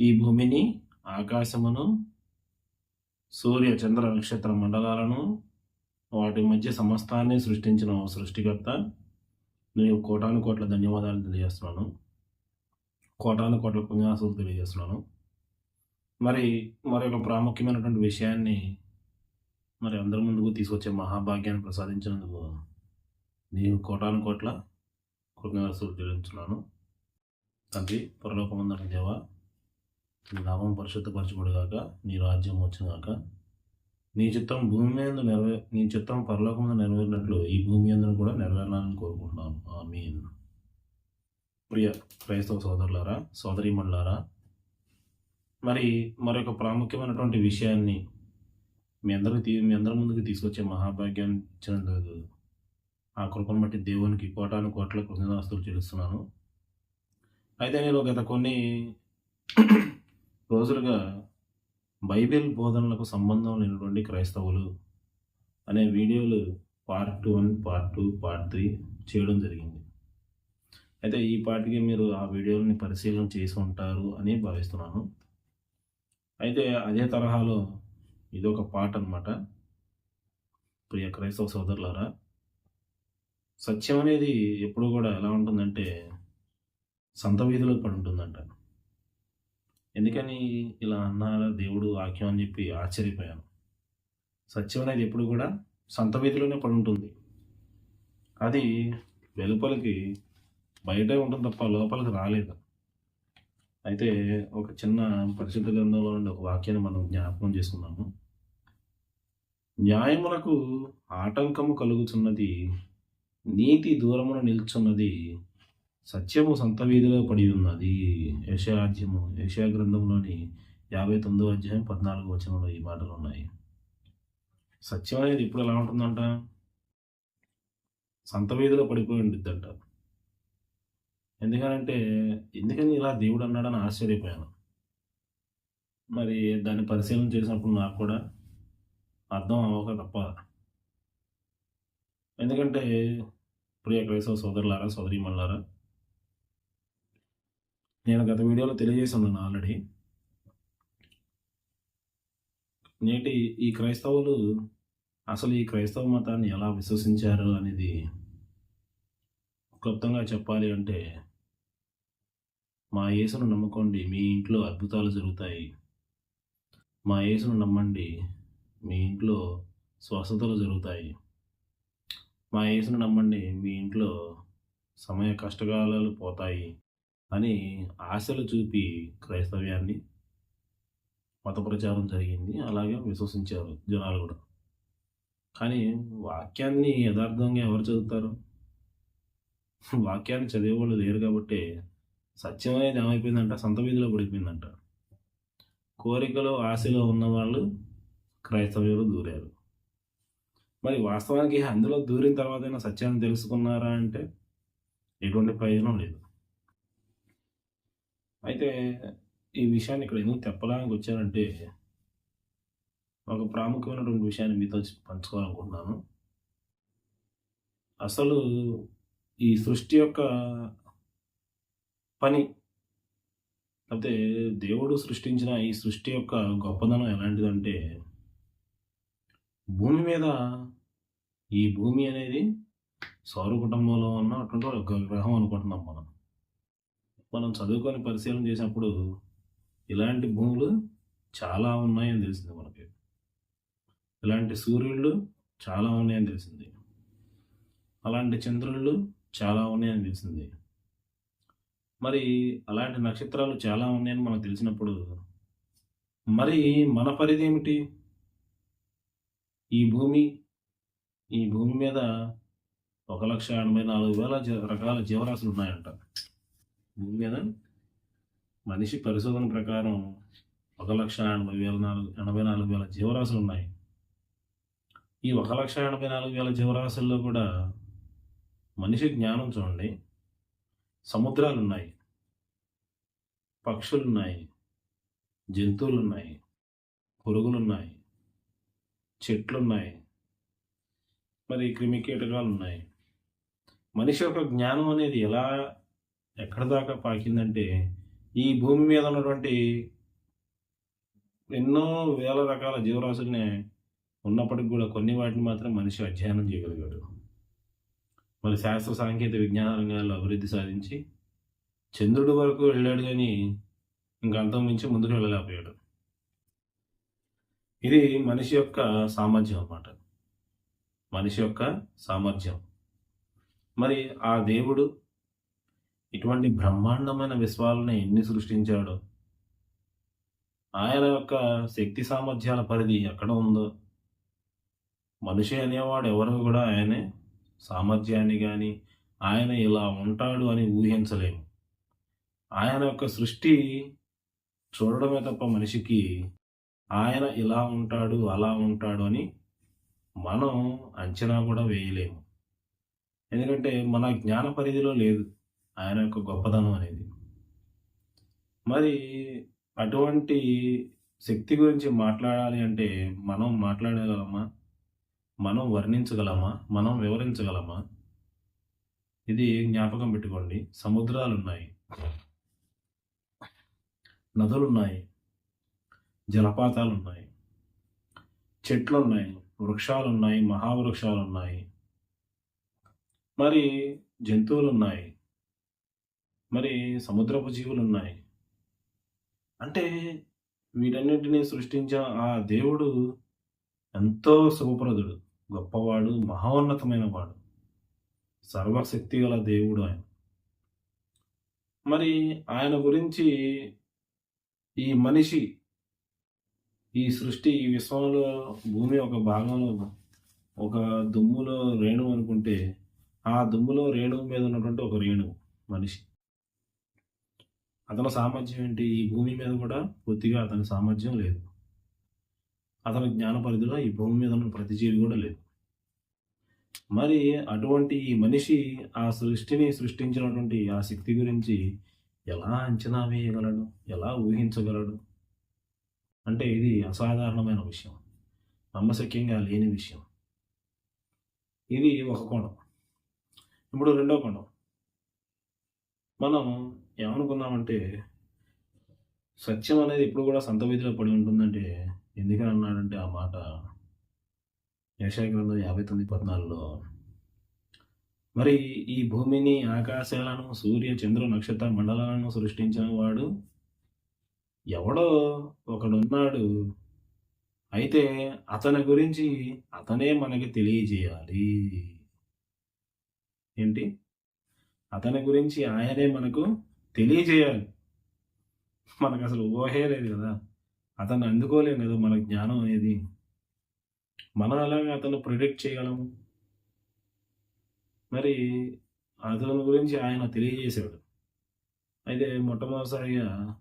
ఈ భూమిని ఆకాశమును సూర్య చంద్ర నక్షత్ర మండలాలను వాటి మధ్య సమస్తాన్ని సృష్టించిన సృష్టికర్త. నేను కోటాను కోట్ల ధన్యవాదాలు తెలియజేస్తున్నాను. కోటాను కోట్ల పుణ్యాసులు తెలియజేస్తున్నాను. మరి మరొక ప్రాముఖ్యమైనటువంటి విషయాన్ని మరి అందరి ముందుకు తీసుకొచ్చే మహాభాగ్యాన్ని ప్రసాదించినందుకు నేను కోటాను కోట్ల కృతజ్ఞతలు చెల్లించున్నాను తండ్రి పరలోకమందరి దేవా నీ నామం పరిశుద్ధపరచబడుగాక నీ రాజ్యం వచ్చినాక. నీ చిత్తం భూమి మీద నెరవే నీ చిత్తం పరలోకం నెరవేరినట్లు ఈ భూమి అందరూ కూడా నెరవేరాలని కోరుకుంటున్నాను ఆమె ప్రియ క్రైస్తవ సోదరులారా సోదరీమణులారా మరి మరొక ప్రాముఖ్యమైనటువంటి విషయాన్ని మీ అందరికి తీ మీ అందరి ముందుకు తీసుకొచ్చే మహాభాగ్యాన్ని ఇచ్చినందుకు ఆ కృపను బట్టి దేవునికి కోటాను కోట్ల కృతజ్ఞతాస్తులు చెల్లిస్తున్నాను. అయితే నేను గత కొన్ని రోజులుగా బైబిల్ బోధనలకు సంబంధం లేనటువంటి క్రైస్తవులు అనే వీడియోలు part one part two part three చేయడం జరిగింది. అయితే ఈ పాటికి మీరు ఆ వీడియోని పరిశీలన చేసి ఉంటారు అని భావిస్తున్నాను. అయితే అదే తరహాలో ఇదొక పాట అనమాట ప్రియ క్రైస్తవ సోదరులారా సత్యం అనేది ఎప్పుడు కూడా ఎలా ఉంటుందంటే సంత వీధిలో పడి ఉంటుందంట. ఎందుకని ఇలా అన్నారా? దేవుడు వాక్యం అని చెప్పి ఆశ్చర్యపోయాను. సత్యం అనేది ఎప్పుడు కూడా సంత వీధిలోనే పడి ఉంటుంది అది వెలుపలికి బయటే ఉంటుంది తప్ప లోపలికి రాలేదు. అయితే ఒక చిన్న పరిశుద్ధ గ్రంథంలో నుండి ఒక వాక్యాన్ని మనం జ్ఞాపకం చేసుకున్నాము న్యాయమునకు ఆటంకము కలుగుతున్నది నీతి దూరమున నిల్చున్నది సత్యము సంత వీధిలో పడి ఉన్నది. యశారాజ్యము యశా గ్రంథంలోని యాభై తొమ్మిదో అధ్యాయం పద్నాలుగు వచనంలో ఈ మాటలు ఉన్నాయి సత్యం అనేది ఇప్పుడు ఎలా ఉంటుందంట? సంత వీధిలో పడిపోయి ఉండిద్దంట. ఎందుకనంటే ఎందుకని ఇలా దేవుడు అన్నాడని ఆశ్చర్యపోయాను. మరి దాన్ని పరిశీలన చేసినప్పుడు నాకు కూడా అర్థం అవ్వక తప్ప. ఎందుకంటే ప్రియ క్రైస్తవ సోదరులారా సోదరీమణులారా నేను గత వీడియోలో తెలియజేసి ఉన్నాను ఆల్రెడీ. నేటి ఈ క్రైస్తవులు అసలు ఈ క్రైస్తవ మతాన్ని ఎలా విశ్వసించారు అనేది క్లుప్తంగా చెప్పాలి అంటే మా యేసును నమ్ముకోండి మీ ఇంట్లో అద్భుతాలు జరుగుతాయి. మా యేసును నమ్మండి మీ ఇంట్లో స్వస్థతలు జరుగుతాయి. మా యేసును నమ్మండి మీ ఇంట్లో సమయ కష్టకాలాలు పోతాయి. అని ఆశలు చూపి క్రైస్తవ్యాన్ని మత ప్రచారం జరిగింది. అలాగే విశ్వసించారు జనాలు కూడా. కానీ వాక్యాన్ని యథార్థంగా ఎవరు చదువుతారు? వాక్యాన్ని చదివేవాళ్ళు లేరు కాబట్టి సత్యం అనేది ఏమైపోయిందంట? సొంత వీధిలో పడిపోయిందంట. కోరికలో ఆశలో ఉన్నవాళ్ళు క్రైస్తవ్యులు దూరారు. మరి వాస్తవానికి అందులో దూరిన తర్వాతైనా సత్యాన్ని తెలుసుకున్నారా అంటే ఎటువంటి ప్రయోజనం లేదు. అయితే ఈ విషయాన్ని ఇక్కడ ఎందుకు తెప్పడానికి వచ్చానంటే ఒక ప్రాముఖ్యమైనటువంటి విషయాన్ని మీతో పంచుకోవాలనుకుంటున్నాను. అసలు ఈ సృష్టి యొక్క పని అయితే దేవుడు సృష్టించిన ఈ సృష్టి యొక్క గొప్పదనం ఎలాంటిదంటే భూమి మీద ఈ భూమి అనేది సౌర కుటుంబంలో ఉన్న అటువంటి ఒక గ్రహం అనుకుంటున్నాం మనం. మనం చదువుకొని పరిశీలన చేసినప్పుడు ఇలాంటి భూములు చాలా ఉన్నాయని తెలిసింది మనకి. ఇలాంటి సూర్యుళ్ళు చాలా ఉన్నాయని తెలిసింది. అలాంటి చంద్రుళ్ళు చాలా ఉన్నాయని తెలిసింది. మరి అలాంటి నక్షత్రాలు చాలా ఉన్నాయని మనకు తెలిసినప్పుడు మరి మన పరిధి ఏమిటి? ఈ భూమి ఈ భూమి మీద ఒక లక్ష ఎనభై నాలుగు వేల రకాల జీవరాశులు ఉన్నాయంట. భూమి మనిషి పరిశోధన ప్రకారం ఒక లక్ష ఎనభై వేల నాలుగు ఎనభై నాలుగు వేల జీవరాశులు ఉన్నాయి. ఈ ఒక లక్ష ఎనభై నాలుగు వేల జీవరాశుల్లో కూడా మనిషి జ్ఞానం చూడండి. సముద్రాలు ఉన్నాయి పక్షులు ఉన్నాయి జంతువులు ఉన్నాయి పురుగులు ఉన్నాయి చెట్లు ఉన్నాయి మరి క్రిమి కీటకాలు ఉన్నాయి మనిషి యొక్క జ్ఞానం అనేది ఎలా ఎక్కడి దాకా పాకిందంటే ఈ భూమి మీద ఉన్నటువంటి ఎన్నో వేల రకాల జీవరాశుల్ని ఉన్నప్పటికి కూడా కొన్ని వాటిని మాత్రం మనిషి అధ్యయనం చేయగలిగాడు. మరి శాస్త్ర సాంకేతిక విజ్ఞాన రంగాల్లో అభివృద్ధి సాధించి చంద్రుడి వరకు వెళ్ళాడు కానీ ఇంకా మించి ముందుకు వెళ్ళలేకపోయాడు. ఇది మనిషి యొక్క సామర్థ్యం అన్నమాట. మనిషి యొక్క సామర్థ్యం. మరి ఆ దేవుడు ఇటువంటి బ్రహ్మాండమైన విశ్వాలను ఎన్ని సృష్టించాడో. ఆయన యొక్క శక్తి సామర్థ్యాల పరిధి ఎక్కడ ఉందో. మనిషి అనేవాడు ఎవరు కూడా ఆయనే. సామర్థ్యాన్ని కానీ ఆయన ఇలా ఉంటాడు అని ఊహించలేము. ఆయన యొక్క సృష్టి చూడడమే తప్ప మనిషికి ఆయన ఇలా ఉంటాడు అలా ఉంటాడు అని మనం అంచనా కూడా వేయలేము. ఎందుకంటే మన జ్ఞాన పరిధిలో లేదు. ఆయన యొక్క గొప్పతనం అనేది. మరి అటువంటి శక్తి గురించి మాట్లాడాలి అంటే మనం మాట్లాడగలమా? మనం వర్ణించగలమా? మనం వివరించగలమా? ఇది జ్ఞాపకం పెట్టుకోండి. సముద్రాలు ఉన్నాయి నదులు ఉన్నాయి జలపాతాలు ఉన్నాయి చెట్లు ఉన్నాయి వృక్షాలు ఉన్నాయి మహావృక్షాలు ఉన్నాయి మరి జంతువులు ఉన్నాయి మరి సముద్రపు జీవులు ఉన్నాయి అంటే వీటన్నిటిని సృష్టించిన ఆ దేవుడు ఎంతో శుభప్రదుడు గొప్పవాడు మహోన్నతమైన వాడు సర్వశక్తి గల దేవుడు ఆయన. మరి ఆయన గురించి ఈ మనిషి ఈ సృష్టి ఈ విశ్వంలో భూమి ఒక భాగంలో ఒక దుమ్ములో రేణువు అనుకుంటే ఆ దుమ్ములో రేణువు మీద ఉన్నటువంటి ఒక రేణువు మనిషి. అతని సామర్థ్యం ఏంటి? ఈ భూమి మీద కూడా పూర్తిగా అతని సామర్థ్యం లేదు. అతని జ్ఞాన పరిధిలో ఈ భూమి మీద ఉన్న ప్రతి జీవి కూడా లేదు. మరి అటువంటి ఈ మనిషి ఆ సృష్టిని సృష్టించినటువంటి ఆ శక్తి గురించి ఎలా అంచనా వేయగలడు? ఎలా ఊహించగలడు? అంటే ఇది అసాధారణమైన విషయం. నమ్మశక్యంగా లేని విషయం. ఇది ఒక కోణం. ఇప్పుడు రెండో కోణం. మనం ఏమనుకున్నామంటే సత్యం అనేది ఎప్పుడు కూడా సంత విధిలో పడి ఉంటుందంటే ఎందుకని అన్నాడంటే ఆ మాట. యశా గ్రంథం యాభై తొమ్మిది పద్నాలుగులో మరి ఈ భూమిని ఆకాశాలను సూర్య చంద్ర నక్షత్ర మండలాలను సృష్టించిన వాడు ఎవడో ఒకడున్నాడు. అయితే అతని గురించి అతనే మనకి తెలియజేయాలి. ఏంటి? అతని గురించి ఆయనే మనకు తెలియజేయాలి. మనకు అసలు ఊహే లేదు కదా. అతను అందుకోలేం కదా మన జ్ఞానం అనేది. మనం అలాగే అతను ప్రొడిక్ట్ చేయగలము? మరి అతని గురించి ఆయన తెలియజేశాడు. అయితే మొట్టమొదటిసారిగా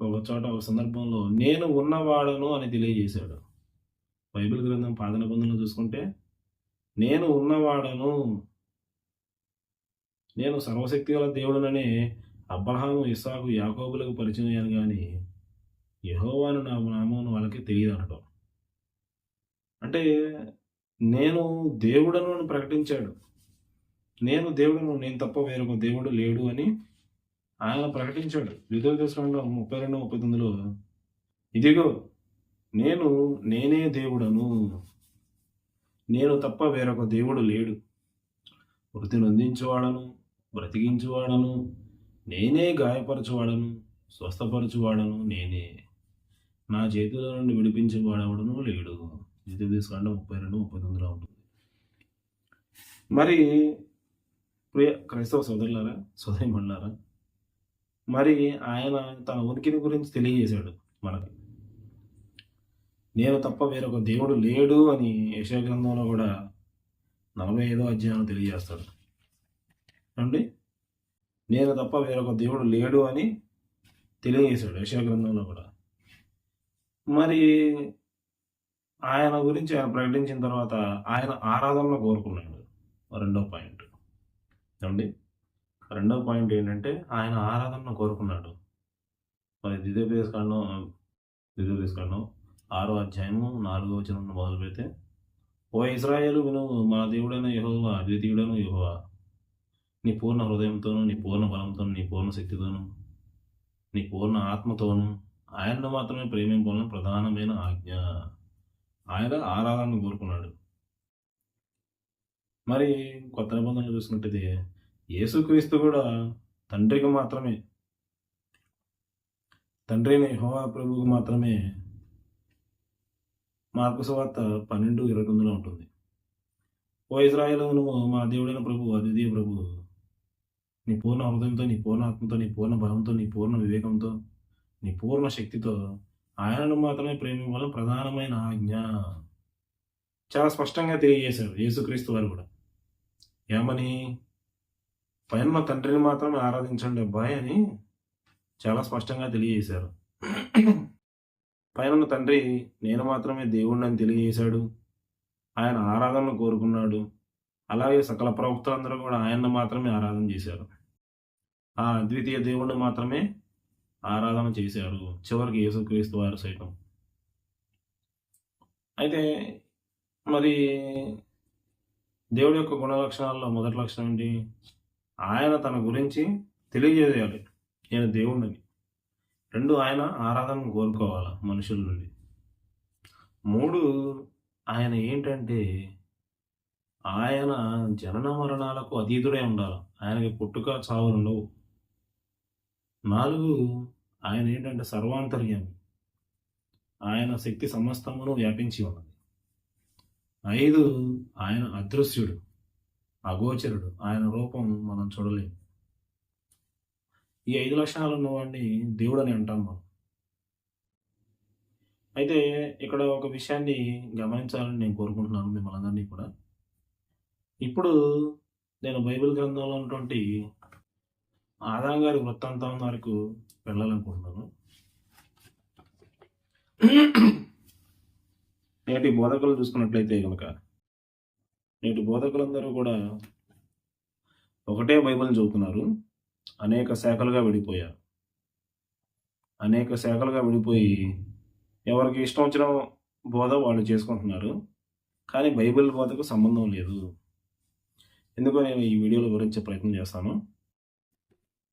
ఒక చోట ఒక సందర్భంలో నేను ఉన్నవాడను అని తెలియజేశాడు. బైబిల్ గ్రంథం పాదన నిబంధనలు చూసుకుంటే నేను ఉన్నవాడను నేను సర్వశక్తి గల దేవుడునని అబ్రహాము ఇసాకు యాకోబులకు పరిచయం అయ్యాను కానీ యహోవాను నా నామం వాళ్ళకి తెలియదు అనడం అంటే నేను దేవుడను అని ప్రకటించాడు. నేను దేవుడును నేను తప్ప వేరొక దేవుడు లేడు అని ఆయన ప్రకటించాడు. ద్వితీయ దశలో ముప్పై రెండు ముప్పై తొమ్మిదిలో ఇదిగో నేను నేనే దేవుడను. నేను తప్ప వేరొక దేవుడు లేడు. వృత్తి నొందించువాడను బ్రతికించువాడను నేనే గాయపరచువాడను స్వస్థపరచువాడను నేనే. నా చేతుల నుండి విడిపించేవాడవడను లేడు. ద్వితీయ తీసుకుంటే ముప్పై రెండు ముప్పై తొమ్మిదిలో ఉంటుంది. మరి ప్రియ క్రైస్తవ సోదరులారా సోదరిమండలారా మరి ఆయన తన ఉనికిని గురించి తెలియజేశాడు మనకి. నేను తప్ప వేరొక దేవుడు లేడు అని యశా గ్రంథంలో కూడా నలభై ఐదో అధ్యాయం తెలియజేస్తాడు. అండి నేను తప్ప వేరొక దేవుడు లేడు అని తెలియజేశాడు యశాగ్రంథంలో కూడా. మరి ఆయన గురించి ఆయన ప్రకటించిన తర్వాత ఆయన ఆరాధనలో కోరుకున్నాడు. రెండో పాయింట్. అండి రెండో పాయింట్ ఏంటంటే ఆయన ఆరాధనను కోరుకున్నాడు. మరి ద్వితీయోపదేశకాండం ద్వితీయోపదేశకాండం ఆరో అధ్యాయము నాలుగో వచనం మొదలు పెడితే ఓ ఇస్రాయేలు విను మా దేవుడైన యహోవా అద్వితీయుడను యహోవా నీ పూర్ణ హృదయంతోనూ నీ పూర్ణ బలంతోనూ నీ పూర్ణ శక్తితోనూ నీ పూర్ణ ఆత్మతోనూ ఆయనను మాత్రమే ప్రేమింపాలని ప్రధానమైన ఆజ్ఞ. ఆయన ఆరాధనను కోరుకున్నాడు. మరి కొత్త నిబంధనలు చూసినట్టయితే యేసుక్రీస్తు కూడా తండ్రికి మాత్రమే తండ్రిని హోవా ప్రభువుకు మాత్రమే మార్పు సువార్త పన్నెండు ఇరవై తొమ్మిదిలో ఉంటుంది. ఓ ఇజ్రాయేలు నువ్వు మా దేవుడైన ప్రభు అదిదే ప్రభు నీ పూర్ణ హృదయంతో నీ పూర్ణ ఆత్మతో నీ పూర్ణ బలంతో నీ పూర్ణ వివేకంతో నీ పూర్ణ శక్తితో ఆయనను మాత్రమే ప్రేమించాలని ప్రధానమైన ఆజ్ఞ. చాలా స్పష్టంగా తెలియజేశారు యేసుక్రీస్తు వారు కూడా. ఏమని? పైన తండ్రిని మాత్రమే ఆరాధించండి అబ్బాయి అని చాలా స్పష్టంగా తెలియజేశారు. పైన తండ్రి నేను మాత్రమే దేవుణ్ణి అని తెలియజేశాడు. ఆయన ఆరాధనను కోరుకున్నాడు. అలాగే సకల ప్రవక్తలందరూ కూడా ఆయన్ను మాత్రమే ఆరాధన చేశారు. ఆ అద్వితీయ దేవుణ్ణి మాత్రమే ఆరాధన చేశారు. చివరికి యేసుక్రీస్తు వారు సైతం. అయితే మరి దేవుడి యొక్క గుణ లక్షణాల్లో మొదటి లక్షణం ఏంటి? ఆయన తన గురించి తెలియజేయాలి. నేను దేవుణ్ణి రెండు ఆయన ఆరాధనను కోరుకోవాలి మనుషుల నుండి? మూడు ఆయన ఏంటంటే ఆయన జనన మరణాలకు అతీతుడే ఉండాలి. ఆయనకి పుట్టుక చావులు ఉండవు. నాలుగు ఆయన ఏంటంటే సర్వాంతర్యామి. ఆయన శక్తి సమస్తమును వ్యాపించి ఉన్నది. ఐదు ఆయన అదృశ్యుడు అగోచరుడు. ఆయన రూపం మనం చూడలేము ఈ ఐదు లక్షణాలు ఉన్నవాడిని దేవుడు అని అంటాం మనం. అయితే ఇక్కడ ఒక విషయాన్ని గమనించాలని నేను కోరుకుంటున్నాను మిమ్మల్ని అందరినీ కూడా. ఇప్పుడు నేను బైబిల్ గ్రంథంలో ఉన్నటువంటి ఆదాం గారి వృత్తాంతం వరకు వెళ్ళాలనుకుంటున్నాను. నేటి బోధకులు చూసుకున్నట్లయితే కనుక నేటి బోధకులందరూ కూడా ఒకటే బైబిల్ చదువుతున్నారు. అనేక శాఖలుగా విడిపోయారు. అనేక శాఖలుగా విడిపోయి ఎవరికి ఇష్టం వచ్చిన బోధ వాళ్ళు చేసుకుంటున్నారు. కానీ బైబిల్ బోధకు సంబంధం లేదు. ఎందుకో నేను ఈ వీడియోలో వివరించే ప్రయత్నం చేస్తాను.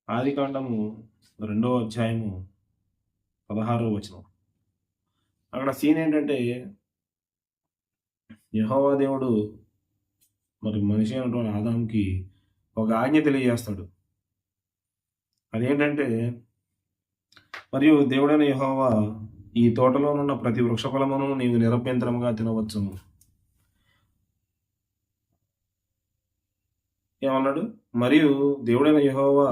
ఆదికాండము రెండవ అధ్యాయము పదహారవ వచనం. అక్కడ సీన్ ఏంటంటే యహోవా దేవుడు మరి మనిషి అయినటువంటి ఆదాంకి ఒక ఆజ్ఞ తెలియజేస్తాడు. అదేంటంటే మరియు దేవుడైన యహోవా ఈ తోటలోనున్న ప్రతి వృక్ష ఫలమును నీవు నిరభ్యంతరంగా తినవచ్చును. ఏమన్నాడు? మరియు దేవుడైన యహోవా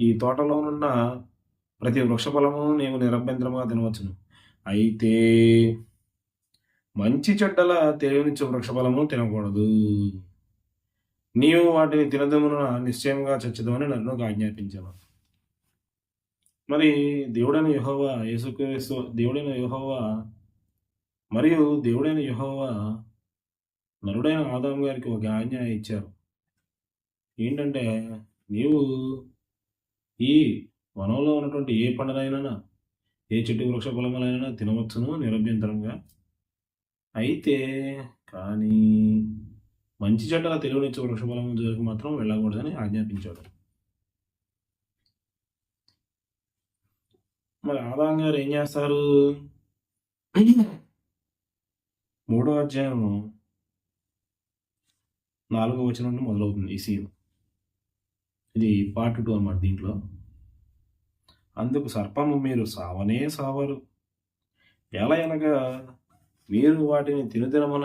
ఈ తోటలోనున్న ప్రతి వృక్షఫలము నీవు నిరభ్యంతరముగా తినవచ్చును. అయితే మంచి చెడ్డల తెలియనిచ్చే వృక్ష ఫలము తినకూడదు. నీవు వాటిని తినదమున నిశ్చయంగా చచ్చదమని నన్ను ఆజ్ఞాపించాను మరి దేవుడైన యహోవా యేసుక్రీస్తు దేవుడైన యహోవా మరియు దేవుడైన యహోవా నరుడైన ఆదాం గారికి ఒక ఆజ్ఞ ఇచ్చారు. ఏంటంటే నీవు ఈ వనంలో ఉన్నటువంటి ఏ పండనైనా ఏ చెట్టు వృక్ష కులములైనా తినవచ్చును నిరభ్యంతరంగా. అయితే కానీ మంచి చెడ్డల తెలివినిచ్చే వృక్ష ఫలము జోలికి మాత్రం వెళ్ళకూడదని ఆజ్ఞాపించాడు. మరి ఆదాం గారు ఏం చేస్తారు? మూడో అధ్యాయము నాలుగో వచనం నుండి మొదలవుతుంది ఈ సీన్. ఇది పార్ట్ టూ అన్నమాట దీంట్లో. అందుకు సర్పము మీరు సావనే సావరు. ఎలా అనగా మీరు వాటిని తినుదినమున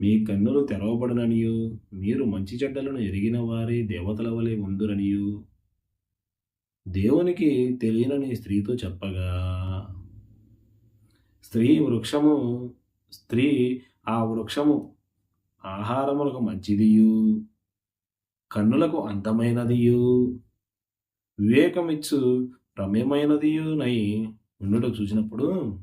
మీ కన్నులు తెరవబడిననియు మీరు మంచి చెడ్డలను ఎరిగిన వారే దేవతల వలె ఉందురనియు. దేవునికి తెలియనని స్త్రీతో చెప్పగా స్త్రీ వృక్షము స్త్రీ ఆ వృక్షము ఆహారములకు మంచిదియు. కన్నులకు అందమైనదియు వివేకమిచ్చు రమ్యమైనదియునై ఉండుట చూసినప్పుడు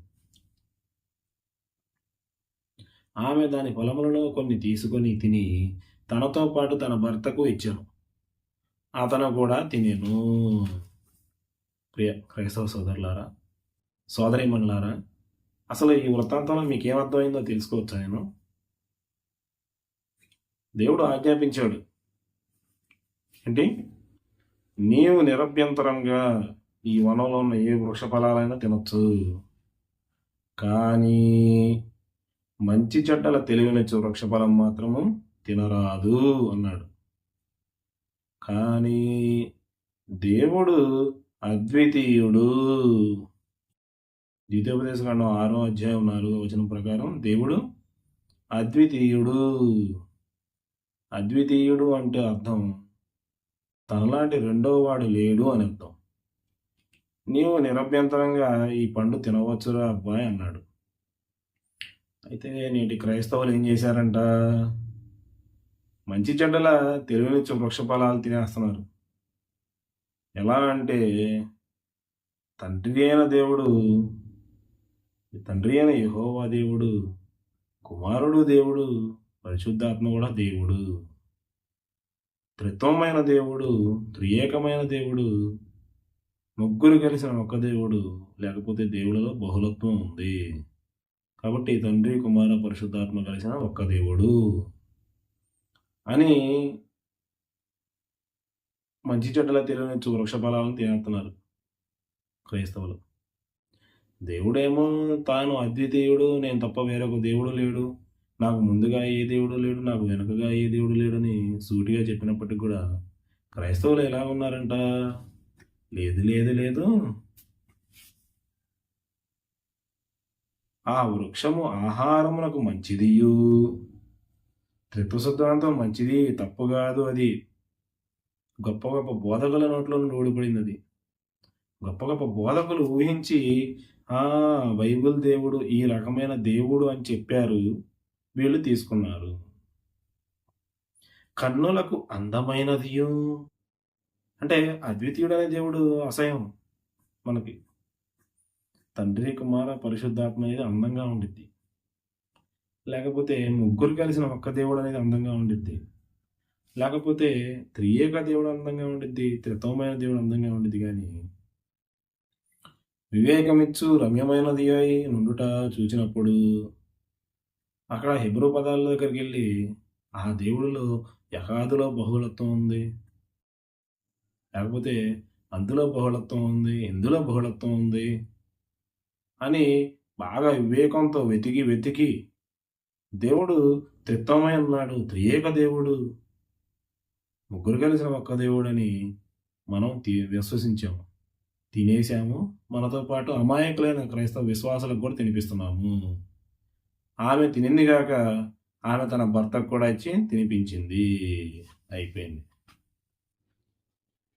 ఆమె దాని పొలములలో కొన్ని తీసుకొని తిని తనతో పాటు తన భర్తకు ఇచ్చాను. అతను కూడా తినేను. ప్రియ క్రైస్తవ సోదరులారా సోదరిమణులారా అసలు ఈ వృత్తాంతంలో మీకు ఏమర్థమైందో తెలుసుకోవచ్చా నేను? దేవుడు ఆజ్ఞాపించాడు. ఏంటి నీవు నిరభ్యంతరంగా ఈ వనంలో ఉన్న ఏ వృక్ష ఫలాలైనా తినచ్చు. కానీ మంచి చెడ్డల తెలివినచ్చు వృక్ష ఫలం మాత్రము తినరాదు అన్నాడు. కానీ దేవుడు అద్వితీయుడు. ద్వితీయోపదేశకాండం ఆరో అధ్యాయం నాలుగో వచనం ప్రకారం దేవుడు అద్వితీయుడు. అద్వితీయుడు అంటే అర్థం తనలాంటి రెండవ వాడు లేడు అని అర్థం. నీవు నిరభ్యంతరంగా ఈ పండు తినవచ్చురా అబ్బాయి అన్నాడు. అయితే నేటి క్రైస్తవులు ఏం చేశారంట? మంచి చెడ్డల తెలివినిచ్చే వృక్ష ఫలాలు తినేస్తున్నారు. ఎలా అంటే తండ్రి అయిన దేవుడు తండ్రి అయిన యహోవా దేవుడు కుమారుడు దేవుడు పరిశుద్ధాత్మ కూడా దేవుడు. త్రిత్వమైన దేవుడు త్రియేకమైన దేవుడు ముగ్గురు కలిసిన ఒక్క దేవుడు లేకపోతే దేవుడిలో బహుళత్వం ఉంది. కాబట్టి తండ్రి కుమార పరిశుద్ధాత్మ కలిసిన ఒక్క దేవుడు అని మంచి చెడ్డల తెలియనిచ్చు వృక్ష ఫలాలను తినేస్తున్నారు క్రైస్తవులు. దేవుడేమో తాను అద్వితీయుడు నేను తప్ప వేరొక దేవుడు లేడు. నాకు ముందుగా ఏ దేవుడు లేడు నాకు వెనుకగా ఏ దేవుడు లేడని సూటిగా చెప్పినప్పటికి కూడా క్రైస్తవులు ఎలా ఉన్నారంట? లేదు లేదు లేదు. ఆ వృక్షము ఆహారమునకు మంచిదియు. త్రిత్వ సిద్ధాంతం మంచిది తప్పు కాదు అది. గొప్ప గొప్ప బోధకుల నోట్లో నుండి ఊడిపడింది అది. గొప్ప గొప్ప బోధకులు ఊహించి ఆ బైబిల్ దేవుడు ఈ రకమైన దేవుడు అని చెప్పారు. వీళ్ళు తీసుకున్నారు. కన్నులకు అందమైనదియు. అంటే అద్వితీయుడు అనే దేవుడు అసహ్యం మనకి. తండ్రి కుమార పరిశుద్ధాత్మ అనేది అందంగా ఉండిద్ది. లేకపోతే ముగ్గురు కలిసిన ఒక్క దేవుడు అనేది అందంగా ఉండిద్ది. లేకపోతే త్రియేక దేవుడు అందంగా ఉండిద్ది త్రితమైన దేవుడు అందంగా ఉండిద్ది కానీ వివేకమిచ్చు రమ్యమైనది అయి నుండుట చూచినప్పుడు అక్కడ హిబ్రూ పదాల దగ్గరికి వెళ్ళి ఆ దేవుడిలో యకాదులో బహుళత్వం ఉంది. లేకపోతే అందులో బహుళత్వం ఉంది ఇందులో బహుళత్వం ఉంది అని బాగా వివేకంతో వెతికి వెతికి దేవుడు త్రిత్వమై ఉన్నాడు. త్రియేక దేవుడు ముగ్గురు కలిసిన ఒక్క దేవుడని మనం తి- విశ్వసించాము. తినేసాము మనతో పాటు అమాయకులైన క్రైస్తవ విశ్వాసాలకు కూడా తినిపిస్తున్నాము. ఆమె తినిందిగాక ఆమె తన భర్తకు కూడా ఇచ్చి తినిపించింది. అయిపోయింది.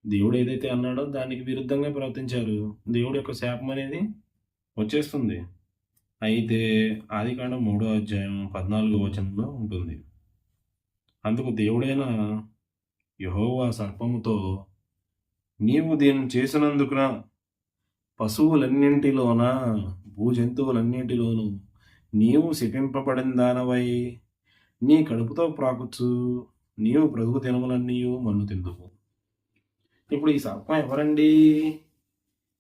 దేవుడు ఏదైతే అన్నాడో దానికి విరుద్ధంగా ప్రవర్తించారు. దేవుడు యొక్క శాపం అనేది వచ్చేస్తుంది. అయితే ఆదికాండం మూడో అధ్యాయం పద్నాలుగో వచనంలో ఉంటుంది. అందుకు దేవుడైన యహోవా సర్పముతో నీవు దీన్ని చేసినందుకున పశువులన్నింటిలోన భూజంతువులన్నింటిలోనూ నీవు శిపింపబడిన దానవై నీ కడుపుతో ప్రాకుచ్చు నీవు ప్రభు తినములన్నీయు మన్ను తిందువు ఇప్పుడు ఈ సర్పం ఎవరండి?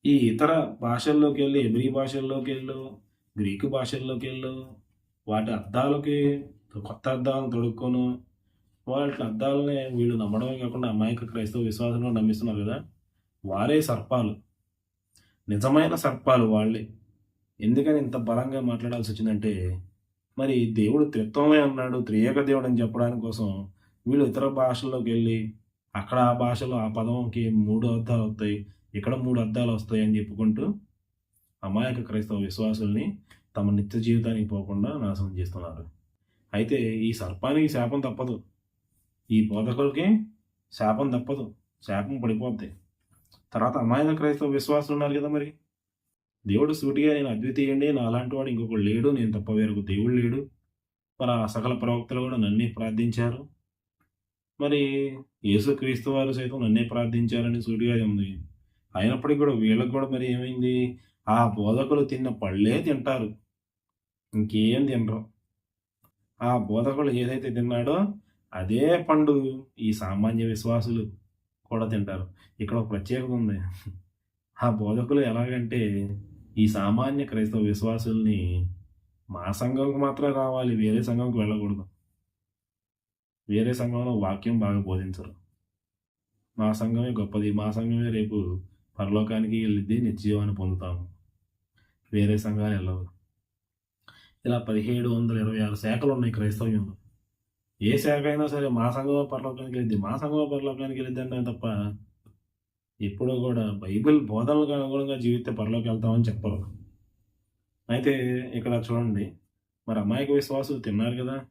ఈ ఇతర భాషల్లోకి వెళ్ళు ఎబ్రి భాషల్లోకి వెళ్ళు గ్రీకు భాషల్లోకి వెళ్ళు వాటి అర్థాలకి కొత్త అర్థాలను తొడుక్కొను. వాటి అర్థాలని వీళ్ళు నమ్మడమే కాకుండా అమాయక క్రైస్తవ విశ్వాసంలో నమ్మిస్తున్నారు కదా. వారే సర్పాలు. నిజమైన సర్పాలు వాళ్ళే. ఎందుకని ఇంత బలంగా మాట్లాడాల్సి వచ్చిందంటే మరి దేవుడు త్రిత్వమే అన్నాడు త్రియేక దేవుడు అని చెప్పడానికి కోసం వీళ్ళు ఇతర భాషల్లోకి వెళ్ళి అక్కడ ఆ భాషలో ఆ పదంకి మూడు అర్థాలు వస్తాయి ఇక్కడ మూడు అర్థాలు వస్తాయి అని చెప్పుకుంటూ అమాయక క్రైస్తవ విశ్వాసుల్ని తమ నిత్య జీవితానికి పోకుండా నాశనం చేస్తున్నారు. అయితే ఈ సర్పానికి శాపం తప్పదు. ఈ బోధకులకి శాపం తప్పదు. శాపం పడిపోద్ది. తర్వాత అమాయక క్రైస్తవ విశ్వాసులు ఉన్నారు కదా మరి. దేవుడు సూటిగా నేను అద్వితీయండి నా అలాంటి వాడు ఇంకొకడు లేడు నేను తప్ప వేరొక దేవుడు లేడు. మరి ఆ సకల ప్రవక్తలు కూడా నన్నే ప్రార్థించారు. మరి యేసుక్రీస్తు వారు సైతం నన్నే ప్రార్థించారని సూటిగా ఉంది. అయినప్పటికీ కూడా వీళ్ళకి కూడా మరి ఏమైంది? ఆ బోధకులు తిన్న పళ్ళే తింటారు. ఇంకేం తినరు. ఆ బోధకులు ఏదైతే తిన్నాడో అదే పండు ఈ సామాన్య విశ్వాసులు కూడా తింటారు. ఇక్కడ ఒక ప్రత్యేకత ఉంది. ఆ బోధకులు ఎలాగంటే ఈ సామాన్య క్రైస్తవ విశ్వాసుల్ని మా సంఘంకు మాత్రమే రావాలి వేరే సంఘంకి వెళ్ళకూడదు. వేరే సంఘంలో వాక్యం బాగా బోధించరు. మా సంఘమే గొప్పది మా సంఘమే రేపు పరలోకానికి వెళ్ళిద్ది నిత్యజీవాన్ని పొందుతాము. వేరే సంఘాలు వెళ్ళవు. ఇలా పదిహేడు వందల ఇరవై ఆరు శాఖలు ఉన్నాయి క్రైస్తవ్యంలో. ఏ శాఖ అయినా సరే మా సంఘం పరలోకానికి వెళ్ళిద్ది మా సంఘం పరలోకానికి వెళ్ళిద్ది అంటే తప్ప ఎప్పుడూ కూడా బైబిల్ బోధనలకు అనుగుణంగా జీవితే పరలోకి వెళ్తామని చెప్పరు. అయితే ఇక్కడ చూడండి మరి అమాయక విశ్వాసులు తిన్నారు కదా?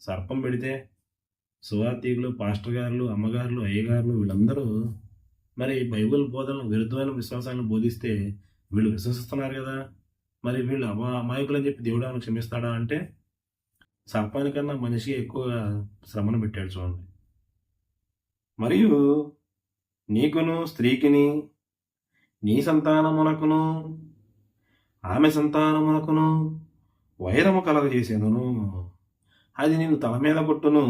సర్పం పెడితే సువార్థికులు పాస్టర్ గారులు అమ్మగారులు అయ్యగారులు వీళ్ళందరూ మరి బైబిల్ బోధనలు విరుద్ధమైన విశ్వాసాలను బోధిస్తే వీళ్ళు విశ్వసిస్తున్నారు కదా? మరి వీళ్ళు అమా అమాయకులు అని చెప్పి దేవుడు ఆమె క్షమిస్తాడా అంటే సర్పానికన్నా మనిషి ఎక్కువ శ్రమను పెట్టాడు చూడండి. మరియు నీకును స్త్రీకిని నీ సంతానమునకును ఆమె సంతానమునకును వైరము కలగజేసేదను. అది నేను తల మీద కొట్టును.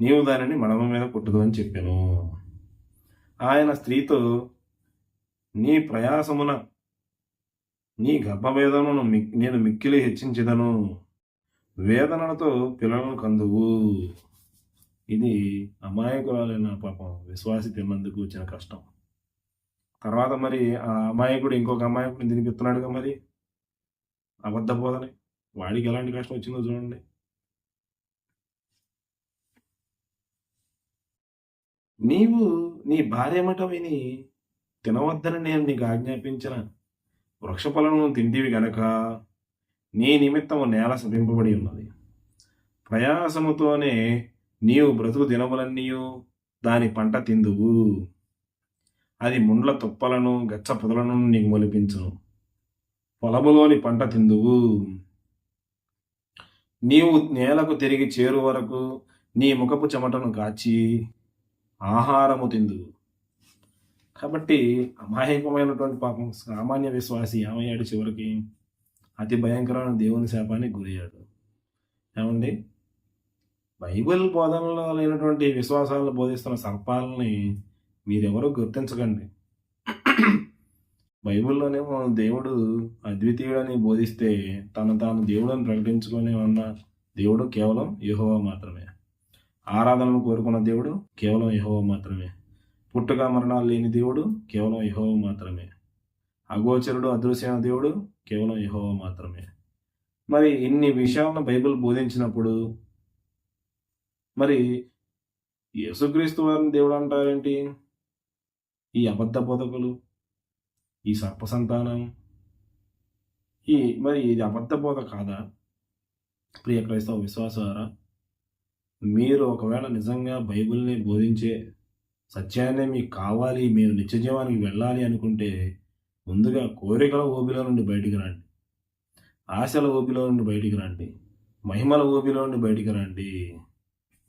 నీవు దానిని మడమ మీద కొట్టుదు అని చెప్పాను. ఆయన స్త్రీతో నీ ప్రయాసమున నీ గర్భవేదనను మిక్- నేను మిక్కిలి హెచ్చించదను. వేదనలతో పిల్లలను కందువు. ఇది అమాయకురాలైన పాపం విశ్వాసి తిన్నందుకు వచ్చిన కష్టం. తర్వాత మరి ఆ అమాయకుడు ఇంకొక అమాయకుడిని తినిపిస్తున్నాడుగా మరి? అబద్ధ బోధని వాడికి ఎలాంటి కష్టం వచ్చిందో చూడండి. నీవు నీ భార్య మాట విని తినవద్దని నేను నీకు ఆజ్ఞాపించిన వృక్షఫలను తింటివి గనక నీ నిమిత్తము నేల శపింపబడి ఉన్నది. ప్రయాసముతోనే నీవు బ్రతుకు దినములన్నీయు దాని పంట తిందువు. అది ముండ్ల తుప్పలను గచ్చ పొదలను నీకు మొలిపించును. పొలములోని పంట తిందువు. నీవు నేలకు తిరిగి చేరు వరకు నీ ముఖపు చెమటను కాచి ఆహారము తిందువు. కాబట్టి అమాయకమైనటువంటి పాపం సామాన్య విశ్వాసి ఏమయ్యాడు చివరికి? అతి భయంకరమైన దేవుని శాపానికి గురయ్యాడు. ఏమండి? బైబిల్ బోధనలో లేనటువంటి విశ్వాసాలను బోధిస్తున్న సర్పాలని మీరెవరూ గుర్తించకండి. బైబిల్లోనేమో దేవుడు అద్వితీయుడని బోధిస్తే తను తాను దేవుడని ప్రకటించుకొని ఉన్న దేవుడు కేవలం యహోవా మాత్రమే. ఆరాధనను కోరుకున్న దేవుడు కేవలం యెహోవా మాత్రమే. పుట్టుక మరణాలు లేని దేవుడు కేవలం యెహోవా మాత్రమే. అగోచరుడు అదృశ్యమైన దేవుడు కేవలం యెహోవా మాత్రమే. మరి ఇన్ని విషయాలను బైబిల్ బోధించినప్పుడు మరి యేసుక్రీస్తు వారిని దేవుడు అంటారేంటి? ఈ అబద్ధ బోధకులు ఈ సర్ప సంతానం ఈ మరి ఇది అబద్ధ బోధ కాదా? ప్రియ క్రైస్తవ విశ్వాసారా మీరు ఒకవేళ నిజంగా బైబిల్ని బోధించే సత్యాన్ని మీకు కావాలి మీరు నిత్య జీవానికి వెళ్ళాలి అనుకుంటే ముందుగా కోరికల ఓబిలో నుండి బయటికి రండి. ఆశల ఓబిలో నుండి బయటికి రండి. మహిమల ఓబిలో నుండి బయటికి రండి.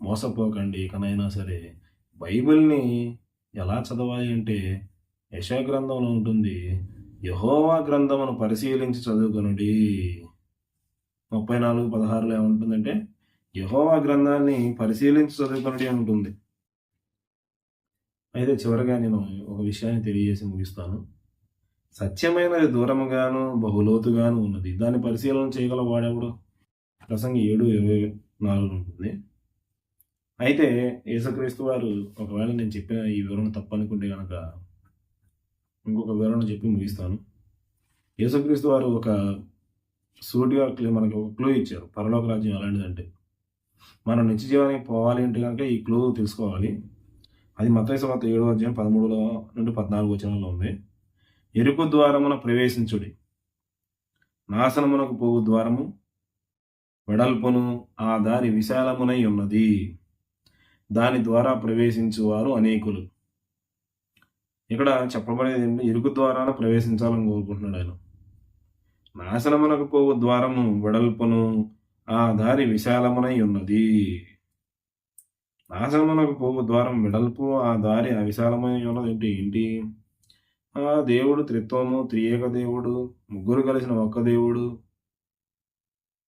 మోసపోకండి ఇకనైనా సరే. బైబిల్ని ఎలా చదవాలి అంటే యశా గ్రంథంలో ఉంటుంది యహోవా గ్రంథమును పరిశీలించి చదువుకొనుడి. ముప్పై నాలుగు పదహారులో ఏముంటుందంటే యహోవా గ్రంథాన్ని పరిశీలించి చదువుకొనుడి ఉంటుంది. అయితే చివరగా నేను ఒక విషయాన్ని తెలియజేసి ముగిస్తాను. సత్యమైనది దూరముగాను బహులోతుగాను ఉన్నది. దాన్ని పరిశీలన చేయగల వాడెవడు? ప్రసంగి ఏడు ఇరవై నాలుగు ఉంటుంది. అయితే యేసుక్రీస్తు వారు ఒకవేళ నేను చెప్పిన ఈ వివరణ తప్పనుకుంటే కనుక ఇంకొక వివరణ చెప్పి ముగిస్తాను. యేసుక్రీస్తు వారు ఒక సూటిగా మనకి ఒక క్లూ ఇచ్చారు. పరలోక రాజ్యం ఎలాంటిదంటే మనం నిత్య జీవానికి పోవాలి అంటే కనుక ఈ క్లూ తెలుసుకోవాలి. అది మతైసు వార్త ఏడో అధ్యాయం పదమూడులో నుండి పద్నాలుగు వచనంలో ఉంది. ఎరుకు ద్వారమున ప్రవేశించుడి. నాశనమునకు పోవు ద్వారము వెడల్పును ఆ దారి విశాలమునై ఉన్నది. దాని ద్వారా ప్రవేశించువారు అనేకులు. ఇక్కడ చెప్పబడేది ఏంటి? ఇరుకు ద్వారాన ప్రవేశించాలని కోరుకుంటున్నాడు ఆయన. నాశనమునకు పోవు ద్వారము వెడల్పును ఆ దారి విశాలమునై ఉన్నది. నాశనమునకు పోవు ద్వారం వెడల్పు ఆ దారి అవిశాలమై ఉన్నది. ఏంటి ఏంటి? ఆ దేవుడు త్రిత్వము త్రియేక దేవుడు ముగ్గురు కలిసిన ఒక్క దేవుడు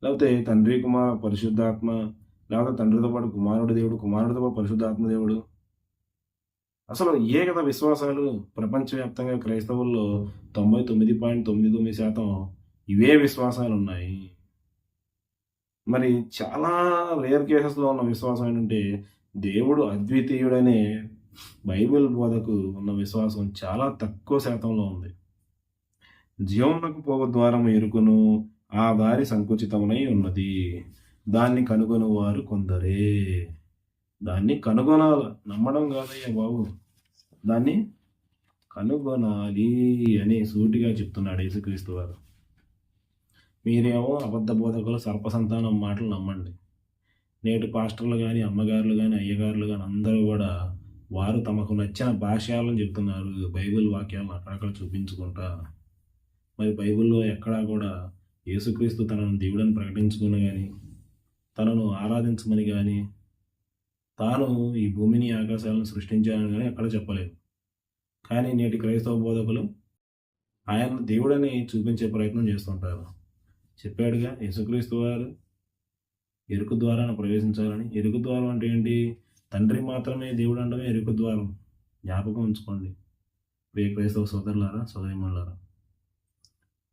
లేకపోతే తండ్రి కుమార పరిశుద్ధాత్మ లేకపోతే తండ్రితో పాటు కుమారుడు దేవుడు కుమారుడితో పాటు పరిశుద్ధాత్మ దేవుడు. అసలు ఏకత విశ్వాసాలు ప్రపంచవ్యాప్తంగా క్రైస్తవుల్లో తొంభై తొమ్మిది పాయింట్ తొమ్మిది తొమ్మిది శాతం ఇవే విశ్వాసాలు ఉన్నాయి. మరి చాలా రేర్ కేసెస్లో ఉన్న విశ్వాసం ఏంటంటే దేవుడు అద్వితీయుడనే బైబిల్ బోధకు ఉన్న విశ్వాసం చాలా తక్కువ శాతంలో ఉంది. జీవనకు పోవ ద్వారం ఎరుకును ఆ దారి సంకుచితమునై ఉన్నది. దాన్ని కనుగొని వారు కొందరే. దాన్ని కనుగొనాలి నమ్మడం కాదయ్యా బాబు. దాన్ని కనుగొనాలి అని సూటిగా చెప్తున్నాడు యేసుక్రీస్తు వారు. మీరేమో అబద్ధ బోధకులు సర్పసంతానం మాటలు నమ్మండి. నేటి పాస్టర్లు కానీ అమ్మగారులు కానీ అయ్యగారులు కానీ అందరూ కూడా వారు తమకు నచ్చిన భాష్యాలను చెప్తున్నారు. బైబిల్ వాక్యాలను అక్కడక్కడ చూపించుకుంటా. మరి బైబిల్లో ఎక్కడా కూడా యేసుక్రీస్తు తనను దేవుడని ప్రకటించుకుని కానీ తనను ఆరాధించమని కానీ తాను ఈ భూమిని ఆకాశాలను సృష్టించాలని కానీ ఎక్కడ చెప్పలేదు. కానీ నేటి క్రైస్తవ బోధకులు ఆయన దేవుడని చూపించే ప్రయత్నం చేస్తుంటారు. చెప్పాడుగా యేసుక్రీస్తు వారు ఎరుకు ద్వారాన్ని ప్రవేశించాలని. ఎరుకు ద్వారం అంటే ఏంటి? తండ్రి మాత్రమే దేవుడు అంటమే ఎరుకు ద్వారం. జ్ఞాపకం ఉంచుకోండి. ప్రియ క్రైస్తవ సోదరులారా సోదరిమణులారా.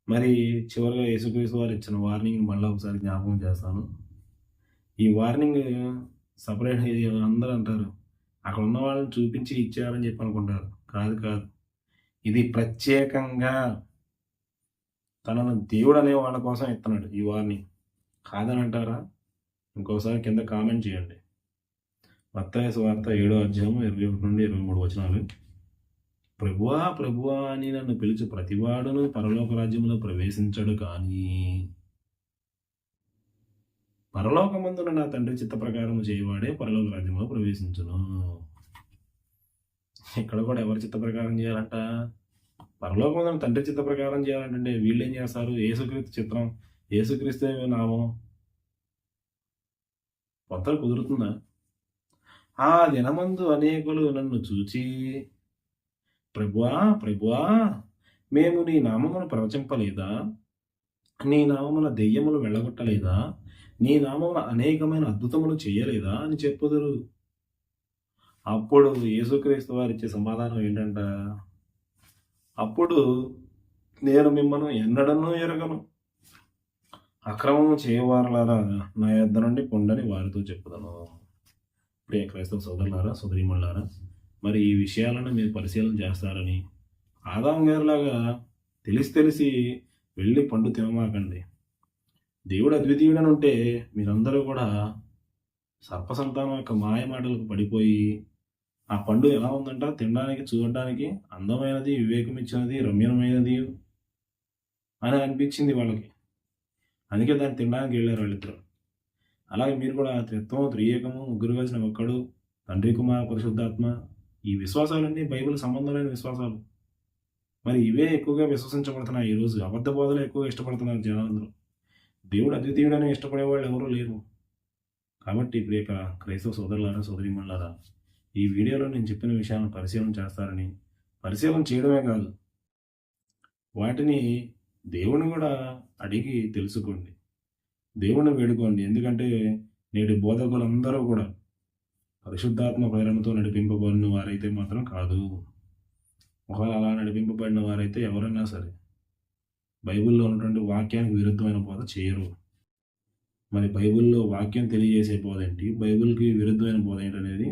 మరి చివరిగా యేసుక్రీస్తు వారు ఇచ్చిన వార్నింగ్ మళ్ళీ ఒకసారి జ్ఞాపకం చేస్తాను. ఈ వార్నింగ్ సపరేట్ అందరూ అంటారు. అక్కడ ఉన్న వాళ్ళని చూపించి ఇచ్చారని చెప్పి అనుకుంటారు. కాదు కాదు. ఇది ప్రత్యేకంగా తనను దేవుడు అనే వాళ్ళ కోసం ఇస్తున్నాడు ఈ వార్నింగ్ కాదని అంటారా? ఇంకోసారి కింద కామెంట్ చేయండి. మత్తాయ వార్త ఏడో అధ్యాయం ఇరవై ఒకటి నుండి ఇరవై మూడు వచనాలు. ప్రభువా ప్రభువా అని నన్ను పిలిచి ప్రతివాడును పరలోక రాజ్యంలో ప్రవేశించడు కానీ పరలోకమందున నా తండ్రి చిత్త ప్రకారం చేయవాడే పరలోక రాజ్యంలో ప్రవేశించును. ఇక్కడ కూడా ఎవరి చిత్త ప్రకారం చేయాలంట? పరలోకమందున తండ్రి చిత్త ప్రకారం చేయాలంటే వీళ్ళు ఏం చేస్తారు? ఏసుక్రీస్తు చిత్రం ఏసుక్రీస్తు నామం. కొత్త కుదురుతుందా? ఆ దినమందు అనేకులు నన్ను చూచి ప్రభువా ప్రభువా మేము నీ నామమును ప్రవచింపలేదా? నీ నామమున దెయ్యములు వెళ్ళగొట్టలేదా? నీ నామమున అనేకమైన అద్భుతములు చేయలేదా అని చెప్పుదురు. అప్పుడు యేసుక్రీస్తు వారు ఇచ్చే సమాధానం ఏంటంట? అప్పుడు నేను మిమ్మల్ని ఎన్నడనూ ఎరగను. అక్రమము చేయవారలారా? నా యొద్ద నుండి పొండని వారితో చెప్పుదను. ప్రియ క్రైస్తవ సోదరులారా సోదరిమణులారా మరి ఈ విషయాలను మీరు పరిశీలన చేస్తారని ఆదాం గారిలాగా తెలిసి తెలిసి వెళ్ళి పండు తినమాకండి. దేవుడు అద్వితీయుడని ఉంటే మీరందరూ కూడా సర్పసంతానం యొక్క మాయ మాటలకు పడిపోయి ఆ పండు ఎలా ఉందంట? తినడానికి చూడడానికి అందమైనది వివేకమిచ్చినది రమ్యమైనది అని అనిపించింది వాళ్ళకి. అందుకే దాన్ని తినడానికి వెళ్ళారు వాళ్ళిద్దరు. అలాగే మీరు కూడా త్రిత్వం త్రియేకము ముగ్గురు కలిసిన ఒక్కడు తండ్రి కుమార పరిశుద్ధాత్మ ఈ విశ్వాసాలన్నీ బైబిల్ సంబంధం లేని విశ్వాసాలు. మరి ఇవే ఎక్కువగా విశ్వసించబడుతున్నాయి. ఈరోజు అబద్ధ బోధలు ఎక్కువగా ఇష్టపడుతున్నారు జనాలందరూ. దేవుడు అద్వితీయుడని ఇష్టపడేవాళ్ళు ఎవరూ లేరు. కాబట్టి ప్రియ క్రైస్తవ సోదరులారా సోదరిమణులారా ఈ వీడియోలో నేను చెప్పిన విషయాలను పరిశీలన చేస్తారని పరిశీలన చేయడమే కాదు వాటిని దేవుని కూడా అడిగి తెలుసుకోండి. దేవుణ్ణి వేడుకోండి. ఎందుకంటే నేటి బోధకులందరూ కూడా పరిశుద్ధాత్మ ప్రేరణతో నడిపింపబడిన వారైతే మాత్రం కాదు. ఒకవేళ అలా నడిపింపబడిన వారైతే ఎవరైనా సరే బైబిల్లో ఉన్నటువంటి వాక్యానికి విరుద్ధమైన బోధ చేయరు. మరి బైబిల్లో వాక్యం తెలియజేసే బోధ ఏంటి? బైబిల్కి విరుద్ధమైన బోధ ఏంటనేది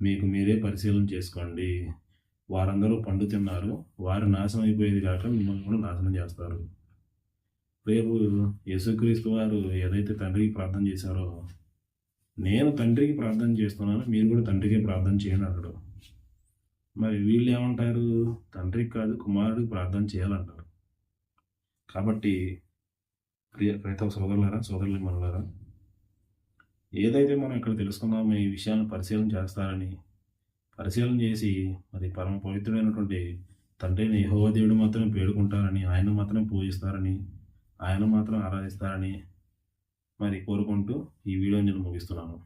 మీకు మీరే పరిశీలన చేసుకోండి. వారందరూ పండు తిన్నారు. వారు నాశనం అయిపోయేది కాక మిమ్మల్ని కూడా నాశనం చేస్తారు. రేపు యేసుక్రీస్తు వారు ఏదైతే తండ్రికి ప్రార్థన చేశారో నేను తండ్రికి ప్రార్థన చేస్తున్నాను మీరు కూడా తండ్రికే ప్రార్థన చేయండి అన్నాడు మరి వీళ్ళు ఏమంటారు? తండ్రికి కాదు కుమారుడికి ప్రార్థన చేయాలంటారు. కాబట్టి ప్రియ క్రైతవ సోదరులారా సోదరుల మనలారా ఏదైతే మనం ఇక్కడ తెలుసుకున్నామో ఈ విషయాలను పరిశీలన చేస్తారని పరిశీలన చేసి మరి పరమ పవిత్రుడైనటువంటి తండ్రిని యహోవ దేవుడు మాత్రమే పేడుకుంటారని ఆయన మాత్రమే పూజిస్తారని ఆయన మాత్రం ఆరాధిస్తారని మరి కోరుకుంటూ ఈ వీడియోని నేను ముగిస్తున్నాను.